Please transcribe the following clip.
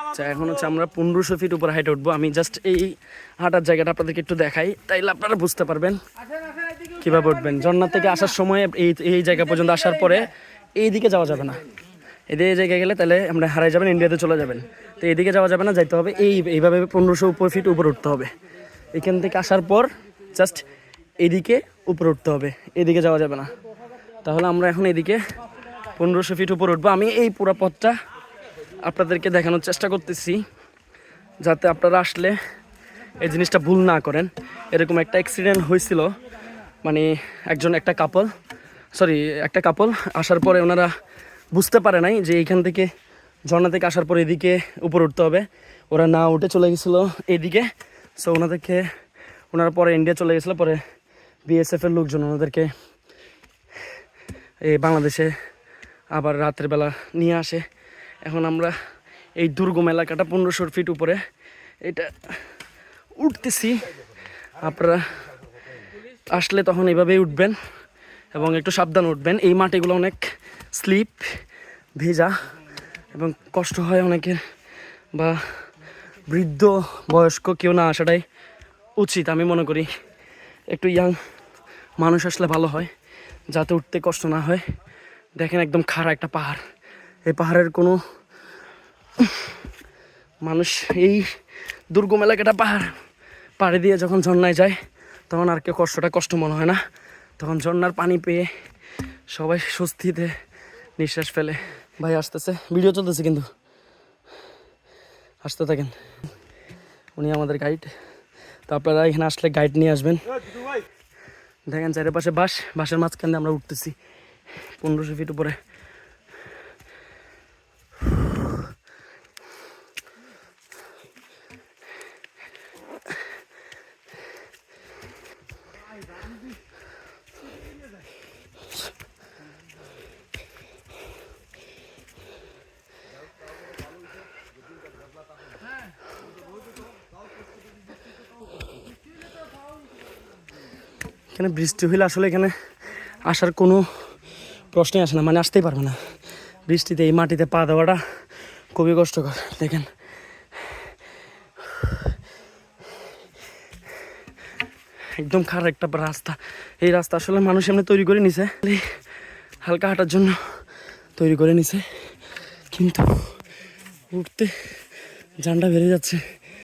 আচ্ছা এখন হচ্ছে আমরা পনেরোশো ফিট উপরে হাইটে উঠবো। আমি জাস্ট এই হাঁটার জায়গাটা আপনাদেরকে একটু দেখাই, তাইলে আপনারা বুঝতে পারবেন কীভাবে উঠবেন। ঝর্ণা থেকে আসার সময় এই এই জায়গা পর্যন্ত আসার পরে এই দিকে যাওয়া যাবে না। এদিকে এই জায়গায় গেলে তাহলে আমরা হারাই যাবেন, ইন্ডিয়াতে চলে যাবেন। তো এইদিকে যাওয়া যাবে না, যাইতে হবে। এই, এইভাবে পনেরোশো উপর ফিট উপরে উঠতে হবে। এখান থেকে আসার পর জাস্ট এদিকে উপরে উঠতে হবে। এদিকে যাওয়া যাবে না। তাহলে আমরা এখন এদিকে পনেরোশো ফিট উপরে উঠবো। আমি এই পুরো পথটা আপনাদেরকে দেখানোর চেষ্টা করতেছি, যাতে আপনারা আসলে এই জিনিসটা ভুল না করেন। এরকম একটা অ্যাক্সিডেন্ট হয়েছিল মানে একজন একটা কাপল সরি একটা কাপল আসার পরে ওনারা বুঝতে পারে নাই যে এইখান থেকে ঝর্ণা থেকে আসার পর এদিকে উপর উঠতে হবে। ওরা না উঠে চলে গেছিল এইদিকে সো ওনাদেরকে, ওনারা পরে ইন্ডিয়া চলে গেছিল, পরে বিএসএফের লোকজন ওনাদেরকে এই বাংলাদেশে আবার রাতের বেলা নিয়ে আসে। এখন আমরা এই দুর্গম এলাকাটা পনেরোশো ফিট উপরে। এটা উঠতেছি। আপনারা আসলে তখন এইভাবেই উঠবেন এবং একটু সাবধান উঠবেন। এই মাটিগুলো অনেক স্লিপ, ভেজা এবং কষ্ট হয় অনেকের বা বৃদ্ধ বয়স্ক কেউ না আসাটাই উচিত আমি মনে করি। একটু ইয়াং মানুষ আসলে ভালো হয়, যাতে উঠতে কষ্ট না হয়। দেখেন একদম খাড়া একটা পাহাড়। এই পাহাড়ের কোনো মানুষ এই দুর্গম এলাকাটা পাহাড়, পাড়ে দিয়ে যখন ঝর্ণায় যায়, তখন আর কেউ কষ্টটা কষ্ট মনে হয় না। তখন ঝর্ণার পানি পেয়ে সবাই স্বস্তিতে নিঃশ্বাস ফেলে। ভাই আসতেছে ভিডিও চলতেছে কিন্তু। আসতে থাকেন। উনি আমাদের গাইড তো আপনারা এখানে আসলে গাইড নিয়ে আসবেন। দেখেন চারিপাশে বাস বাসের মাঝখান দিয়ে আমরা উঠতেছি। পনেরোশো ফিট উপরে। এখানে বৃষ্টি হইলে আসলে এখানে আসার কোনো প্রশ্নই আসে না মানে আসতেই পারবে না। বৃষ্টিতে এই মাটিতে পা দেওয়াটা খুবই কষ্টকর, দেখেন। একদম খারাপ একটা রাস্তা। এই রাস্তা আসলে মানুষ এমনি তৈরি করে নিছে হালকা হাঁটার জন্য তৈরি করে নিছে। কিন্তু উঠতে জানটা বেড়ে যাচ্ছে।